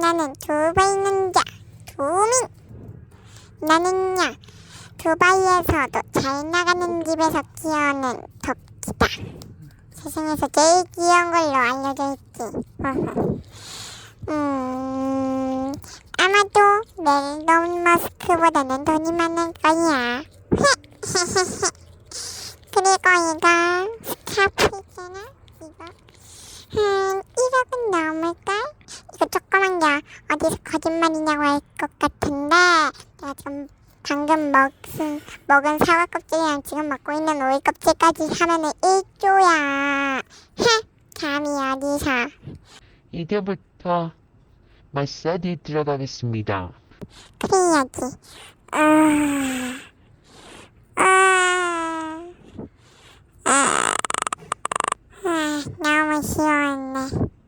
나는 두바이 남자 도민 나는야 두바이에서도 잘 나가는 집에서 키우는 토끼다. 세상에서 제일 귀여운 걸로 알려져 있지 음 아마도 멜론 머스크보다는 돈이 많을 거야. 그리고 이거 스카프잖아 이거 한 1억은 넘을걸? 이거 게 어디서 거짓말이냐고 할 것 같은데. 내가 지금 방금 먹은, 먹은 사과 껍질이랑 지금 먹고 있는 오이 껍질까지 하면은 1조야. 헤 감히 어디서. 이제부터 마사지 들어가겠습니다. 그래야지. 아... 아... 아... 아... 너무 시원해. 후.